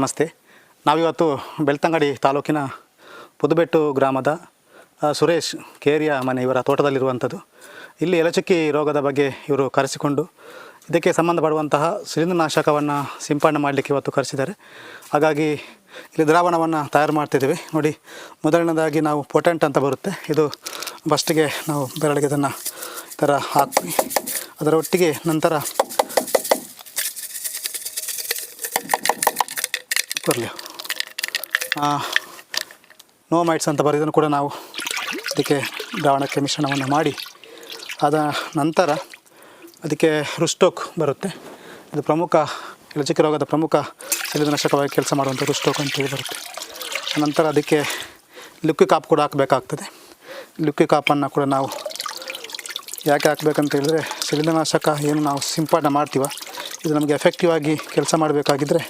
ನಮಸ್ತೆ. ನಾವಿವತ್ತು ಬೆಳ್ತಂಗಡಿ ತಾಲೂಕಿನ ಪುದುಬೆಟ್ಟು ಗ್ರಾಮದ ಸುರೇಶ್ ಕೇರಿಯ ಮನೆ, ಇವರ ತೋಟದಲ್ಲಿರುವಂಥದ್ದು. ಇಲ್ಲಿ ಎಲಚುಕ್ಕಿ ರೋಗದ ಬಗ್ಗೆ ಇವರು ಕರೆಸಿಕೊಂಡು, ಇದಕ್ಕೆ ಸಂಬಂಧಪಡುವಂತಹ ಶಿಲೀಂದ್ರನಾಶಕವನ್ನು ಸಿಂಪಡಣೆ ಮಾಡಲಿಕ್ಕೆ ಇವತ್ತು ಕರೆಸಿದ್ದಾರೆ. ಹಾಗಾಗಿ ಇಲ್ಲಿ ದ್ರಾವಣವನ್ನು ತಯಾರು ಮಾಡ್ತಿದ್ದೀವಿ. ನೋಡಿ, ಮೊದಲನೇದಾಗಿ ನಾವು ಪೊಟೆಂಟ್ ಅಂತ ಬರುತ್ತೆ. ಇದು ಫಸ್ಟಿಗೆ ನಾವು ಬೆರಳಿಗೆ ಇದನ್ನು ಥರ ಹಾಕಿ ಅದರ ಒಟ್ಟಿಗೆ ನಂತರ ಬರಲಿ. ನೋಮೈಟ್ಸ್ ಅಂತ ಬರೆದನ್ನು ಕೂಡ ನಾವು ಅದಕ್ಕೆ ದ್ರಾವಣಕ್ಕೆ ಮಿಶ್ರಣವನ್ನು ಮಾಡಿ, ಅದ ನಂತರ ಅದಕ್ಕೆ ರುಸ್ಟೋಕ್ ಬರುತ್ತೆ. ಇದು ಪ್ರಮುಖ ಲಚಿಕ ರೋಗದ ಪ್ರಮುಖ ಶಿಲೀಂಧ್ರನಾಶಕವಾಗಿ ಕೆಲಸ ಮಾಡುವಂಥ ರುಸ್ಟೋಕ್ ಅಂತೇಳಿ ಬರುತ್ತೆ. ನಂತರ ಅದಕ್ಕೆ ಲಿಕ್ವಿ ಕಾಪ್ ಕೂಡ ಹಾಕಬೇಕಾಗ್ತದೆ. ಲಿಕ್ವಿ ಕಾಪನ್ನು ಕೂಡ ನಾವು ಯಾಕೆ ಹಾಕ್ಬೇಕಂತ ಹೇಳಿದ್ರೆ ಶಿಲೀಂಧ್ರನಾಶಕ ಏನು ನಾವು ಸಿಂಪಡಣೆ ಮಾಡ್ತೀವ, ಇದು ನಮಗೆ ಎಫೆಕ್ಟಿವ್ ಆಗಿ ಕೆಲಸ ಮಾಡಬೇಕಾಗಿದ್ದರೆ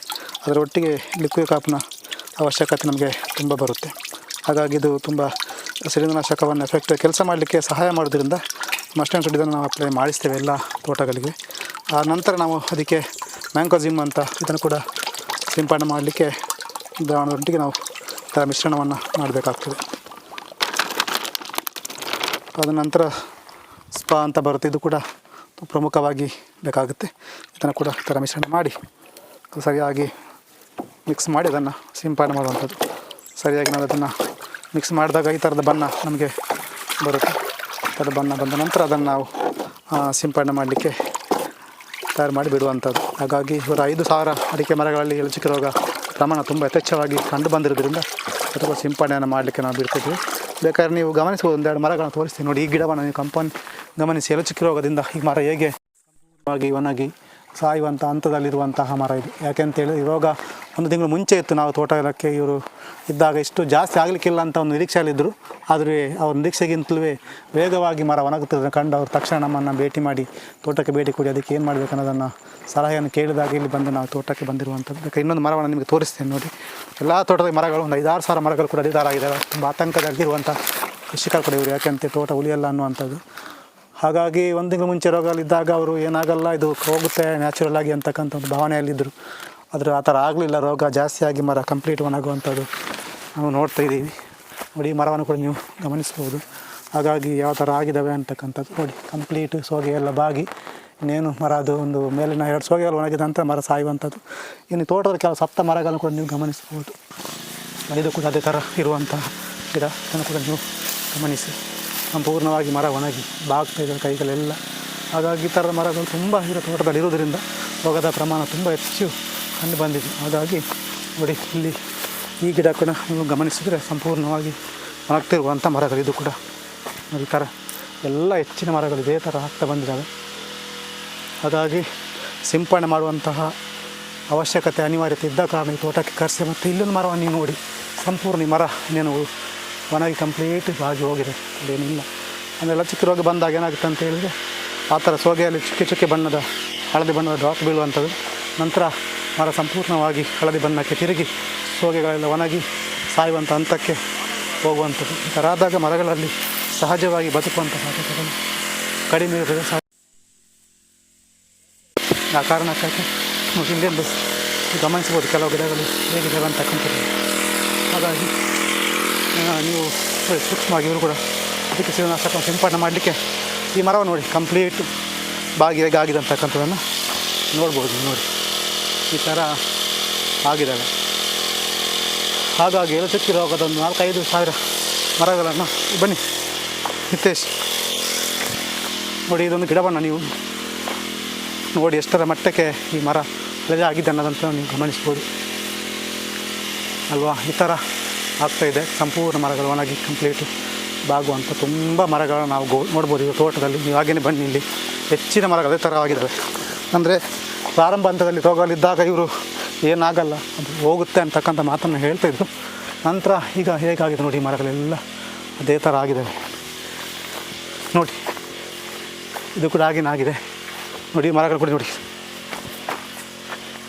ಅದರ ಒಟ್ಟಿಗೆ ಲಿಕ್ವಿಡ್ ಕಾಪ್ನ ಅವಶ್ಯಕತೆ ನಮಗೆ ತುಂಬ ಬರುತ್ತೆ. ಹಾಗಾಗಿ ಇದು ತುಂಬ ಶಿಲೀಂದ್ರನಾಶಕವನ್ನು ಎಫೆಕ್ಟ್ ಕೆಲಸ ಮಾಡಲಿಕ್ಕೆ ಸಹಾಯ ಮಾಡೋದ್ರಿಂದ ಮಸ್ಟೆನ್ ಇದನ್ನು ನಾವು ಅಪ್ಲೈ ಮಾಡಿಸ್ತೇವೆ ಎಲ್ಲ ತೋಟಗಳಿಗೆ. ಆ ನಂತರ ನಾವು ಅದಕ್ಕೆ ಮ್ಯಾಂಕೋಜಿಮ್ ಅಂತ ಇದನ್ನು ಕೂಡ ಸಿಂಪಡಣೆ ಮಾಡಲಿಕ್ಕೆ ದ್ರಾವಣದೊಟ್ಟಿಗೆ ನಾವು ತರ ಮಿಶ್ರಣವನ್ನು ಮಾಡಬೇಕಾಗ್ತದೆ. ಅದ ನಂತರ ಸ್ಪಾ ಅಂತ ಬರುತ್ತೆ. ಇದು ಕೂಡ ಪ್ರಮುಖವಾಗಿ ಬೇಕಾಗುತ್ತೆ. ಇದನ್ನು ಕೂಡ ಥರ ಮಿಶ್ರಣ ಮಾಡಿ ಸರಿಯಾಗಿ ಮಿಕ್ಸ್ ಮಾಡಿ ಅದನ್ನು ಸಿಂಪಡಣೆ ಮಾಡುವಂಥದ್ದು. ಸರಿಯಾಗಿ ನಾವು ಅದನ್ನು ಮಿಕ್ಸ್ ಮಾಡಿದಾಗ ಈ ಥರದ ಬಣ್ಣ ನಮಗೆ ಬರುತ್ತೆ. ಥರದ ಬಣ್ಣ ಬಂದ ನಂತರ ಅದನ್ನು ನಾವು ಸಿಂಪಡಣೆ ಮಾಡಲಿಕ್ಕೆ ತಯಾರು ಮಾಡಿ ಬಿಡುವಂಥದ್ದು. ಹಾಗಾಗಿ ಇವರ ಐದು ಸಾವಿರ ಅಡಿಕೆ ಮರಗಳಲ್ಲಿ ಎಲಚಿಕೆ ರೋಗ ಪ್ರಮಾಣ ತುಂಬ ಯಥೇಚ್ಛವಾಗಿ ಕಂಡು ಬಂದಿರೋದ್ರಿಂದ ಅಥವಾ ಸಿಂಪಡಣೆಯನ್ನು ಮಾಡಲಿಕ್ಕೆ ನಾವು ಬಿಡ್ತಿದ್ವಿ. ಬೇಕಾದ್ರೆ ನೀವು ಗಮನಿಸಬಹುದು ಒಂದೆರಡು ಮರಗಳನ್ನು ತೋರಿಸ್ತೀವಿ ನೋಡಿ. ಈ ಗಿಡವನ್ನು ನೀವು ಕಂಪನ್ ಗಮನಿಸಿ ಎಲಚಿಕೆ ರೋಗದಿಂದ ಈ ಮರ ಹೇಗೆ ಒಣಗಿ ಸಾಯುವಂಥ ಹಂತದಲ್ಲಿರುವಂತಹ ಮರ ಇದು. ಯಾಕೆಂತೇಳಿ ರೋಗ ಒಂದು ತಿಂಗಳು ಮುಂಚೆ ಇತ್ತು ನಾವು ತೋಟಕ್ಕೆ ಇವರು ಇದ್ದಾಗ ಇಷ್ಟು ಜಾಸ್ತಿ ಆಗಲಿಕ್ಕಿಲ್ಲ ಅಂತ ಒಂದು ನಿರೀಕ್ಷೆಯಲ್ಲಿದ್ದರು. ಆದರೆ ಅವ್ರ ನಿರೀಕ್ಷೆಗಿಂತಲೂ ವೇಗವಾಗಿ ಮರ ಒಣಗುತ್ತದೆ ಕಂಡು ಅವರು ತಕ್ಷಣ ನಮ್ಮನ್ನು ಭೇಟಿ ಮಾಡಿ ತೋಟಕ್ಕೆ ಭೇಟಿ ಕೊಡಿ, ಅದಕ್ಕೆ ಏನು ಮಾಡಬೇಕು ಅನ್ನೋದನ್ನು ಸಲಹೆಯನ್ನು ಕೇಳಿದಾಗ ಇಲ್ಲಿ ಬಂದು ನಾವು ತೋಟಕ್ಕೆ ಬಂದಿರುವಂಥದ್ದು. ಇನ್ನೊಂದು ಮರವನ್ನು ನಿಮಗೆ ತೋರಿಸ್ತೇನೆ ನೋಡಿ. ಎಲ್ಲ ತೋಟದ ಮರಗಳು ಒಂದು ಐದಾರು ಸಾವಿರ ಮರಗಳು ಕೂಡ ಆಗಿದೆ ತುಂಬ ಆತಂಕದಲ್ಲಿರುವಂಥ ಕೃಷಿಕರು ಕೂಡ ಇವರು ಯಾಕೆಂತ ತೋಟ ಉಳಿಯಲ್ಲ ಅನ್ನುವಂಥದ್ದು. ಹಾಗಾಗಿ ಒಂದು ತಿಂಗಳು ಮುಂಚೆ ರೋಗಗಳಿದ್ದಾಗ ಅವರು ಏನಾಗಲ್ಲ, ಇದು ಹೋಗುತ್ತೆ ನ್ಯಾಚುರಲ್ ಆಗಿ ಅಂತಕ್ಕಂಥ ಒಂದು ಭಾವನೆಯಲ್ಲಿದ್ದರು ಆದರೆ ಆ ಥರ ಆಗಲಿಲ್ಲ, ರೋಗ ಜಾಸ್ತಿಯಾಗಿ ಮರ ಕಂಪ್ಲೀಟ್ ಒಣಗುವಂಥದ್ದು ನಾವು ನೋಡ್ತಾ ಇದ್ದೀವಿ. ನೋಡಿ ಮರವನ್ನು ಕೂಡ ನೀವು ಗಮನಿಸ್ಬೋದು. ಹಾಗಾಗಿ ಯಾವ ಥರ ಆಗಿದ್ದಾವೆ ಅಂತಕ್ಕಂಥದ್ದು ನೋಡಿ ಕಂಪ್ಲೀಟ್ ಸೋಗೆ ಎಲ್ಲ ಬಾಗಿ, ಇನ್ನೇನು ಮರ ಅದು ಒಂದು ಮೇಲಿನ ಎರಡು ಸೋಗೆ ಎಲ್ಲ ಒಣಗಿದ ನಂತರ ಮರ ಸಾಯುವಂಥದ್ದು. ಇನ್ನು ತೋಟದ ಕೆಲವು ಸಪ್ತ ಮರಗಳನ್ನು ಕೂಡ ನೀವು ಗಮನಿಸ್ಬೋದು. ಇದು ಕೂಡ ಅದೇ ಥರ ಇರುವಂಥ ಗಿಡ ಅದನ್ನು ಕೂಡ ನೀವು ಗಮನಿಸಿ. ಸಂಪೂರ್ಣವಾಗಿ ಮರ ಒಣಗಿ ಬಾಗ್ತಾ ಇದೆ ಕೈಗಳೆಲ್ಲ. ಹಾಗಾಗಿ ಈ ಥರದ ಮರಗಳು ತುಂಬ ತೋಟದಲ್ಲಿ ಇರೋದರಿಂದ ರೋಗದ ಪ್ರಮಾಣ ತುಂಬ ಹೆಚ್ಚು ಕಂಡು ಬಂದಿದೆ. ಹಾಗಾಗಿ ನೋಡಿ, ಇಲ್ಲಿ ಈ ಗಿಡ ಕೂಡ ನೀವು ಗಮನಿಸಿದರೆ ಸಂಪೂರ್ಣವಾಗಿ ಒಣಗ್ತಿರುವಂಥ ಮರಗಳು ಇದು ಕೂಡ. ಈ ಥರ ಎಲ್ಲ ಹೆಚ್ಚಿನ ಮರಗಳು ಇದೇ ಥರ ಆಗ್ತಾ ಬಂದಿದ್ದಾವೆ. ಹಾಗಾಗಿ ಸಿಂಪಡಣೆ ಮಾಡುವಂತಹ ಅವಶ್ಯಕತೆ ಅನಿವಾರ್ಯತೆ ಇದ್ದ ಕಾರಣ ಈ ತೋಟಕ್ಕೆ ಕರೆಸಿ ಮತ್ತು ಇಲ್ಲೊಂದು ಮರವನ್ನು ನೋಡಿ, ಸಂಪೂರ್ಣ ಮರ ಇನ್ನೇನು ಒಣಗಿ ಕಂಪ್ಲೀಟ್ ಬಾಗಿ ಹೋಗಿದೆ. ಅದೇನಿಲ್ಲ ಅದೆಲ್ಲ ಚಿಕ್ಕ ರೋಗ ಬಂದಾಗ ಏನಾಗುತ್ತೆ ಅಂತ ಹೇಳಿದರೆ, ಆ ಥರ ಸೋಗೆಯಲ್ಲಿ ಚಿಕ್ಕ ಚುಕ್ಕೆ ಬಣ್ಣದ ಹಳದಿ ಬಣ್ಣದ ಡ್ರಾಪ್ ಬೀಳುವಂಥದ್ದು. ನಂತರ ಮರ ಸಂಪೂರ್ಣವಾಗಿ ಹಳದಿ ಬಣ್ಣಕ್ಕೆ ತಿರುಗಿ ಸೋಗೆಗಳೆಲ್ಲ ಒಣಗಿ ಸಾಯುವಂಥ ಹಂತಕ್ಕೆ ಹೋಗುವಂಥದ್ದು. ಈ ಥರ ಆದಾಗ ಮರಗಳಲ್ಲಿ ಸಹಜವಾಗಿ ಬದುಕುವಂಥ ಸಾಧ್ಯತೆಗಳು ಕಡಿಮೆ ಇರುತ್ತದೆ. ಸಹ ಆ ಕಾರಣಕ್ಕಾಗಿ ನಾವು ಇಲ್ಲಿಂದ ಗಮನಿಸ್ಬೋದು ಕೆಲವು ಗಿಡಗಳು ಹೇಗಿದ್ದಾವೆ ಅಂತಕ್ಕಂಥದ್ದು ಹಾಗಾಗಿ ನೀವು ಸೂಕ್ಷ್ಮವಾಗಿ ಇವರು ಕೂಡ ಅದಕ್ಕೆ ಶಿವನಾಶಕ ಸಿಂಪಡಣೆ ಮಾಡಲಿಕ್ಕೆ ಈ ಮರವನ್ನು ನೋಡಿ ಕಂಪ್ಲೀಟ್ ಬಾಗಿ ಗಾಗಿದೆ ಆಗಿದೆ ಅಂತಕ್ಕಂಥದ್ದನ್ನು ನೋಡ್ಬೋದು, ನೋಡಿ. ಈ ಥರ ಆಗಿದ್ದಾವೆ. ಹಾಗಾಗಿ ಎಲಚಕ್ಕಿ ರೋಗದ ಒಂದು ನಾಲ್ಕೈದು ಸಾವಿರ ಮರಗಳನ್ನು ಬನ್ನಿ, ಹಿತೇಶ್. ನೋಡಿ, ಇದೊಂದು ಗಿಡವನ್ನು ನೀವು ನೋಡಿ ಎಷ್ಟರ ಮಟ್ಟಕ್ಕೆ ಈ ಮರ ಬೆಳೆದಾಗಿದೆ ಅನ್ನೋದಂತ ನೀವು ಗಮನಿಸ್ಬೋದು. ಅಲ್ವಾ? ಈ ಥರ ಆಗ್ತಾಯಿದೆ ಸಂಪೂರ್ಣ ಮರಗಳು ಒಣಗಿ ಕಂಪ್ಲೀಟು ಬಾಗುವಂಥ ತುಂಬ ಮರಗಳನ್ನು ನಾವು ಗೋ ನೋಡ್ಬೋದು ತೋಟದಲ್ಲಿ. ನೀವು ಹಾಗೇನೆ ಬನ್ನಿ ಇಲ್ಲಿ. ಹೆಚ್ಚಿನ ಮರಗಳು ಥರ ಆಗಿದ್ದಾವೆ ಅಂದರೆ ಪ್ರಾರಂಭ ಹಂತದಲ್ಲಿ ತೋಗಲಿದ್ದಾಗ ಇವರು ಏನಾಗಲ್ಲ, ಅದು ಹೋಗುತ್ತೆ ಅಂತಕ್ಕಂಥ ಮಾತನ್ನು ಹೇಳ್ತಾಯಿದ್ರು ನಂತರ ಈಗ ಹೇಗಾಗಿದೆ ನೋಡಿ ಮರಗಳೆಲ್ಲ? ಅದೇ ಥರ ಆಗಿದ್ದಾವೆ ನೋಡಿ, ಇದು ಕೂಡ ಆಗಿನ ಆಗಿದೆ. ನೋಡಿ ಮರಗಳು ಕೂಡ ನೋಡಿ.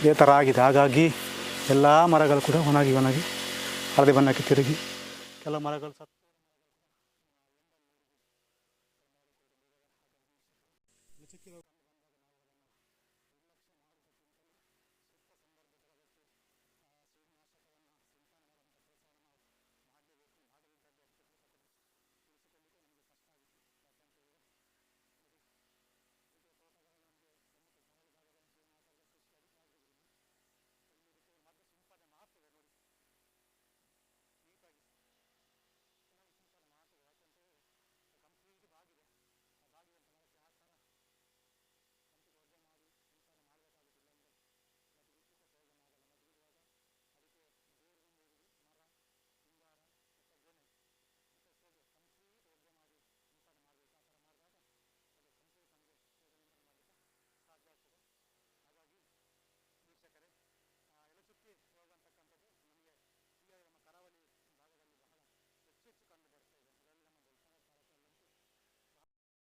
ಇದೇ ಥರ ಆಗಿದೆ. ಹಾಗಾಗಿ ಎಲ್ಲ ಮರಗಳು ಕೂಡ ಒಣಗಿ ಒಣಗಿ ಹಳದಿ ಬಣ್ಣಕ್ಕೆ ತಿರುಗಿ ಕೆಲವು ಮರಗಳು ಸತ್ತು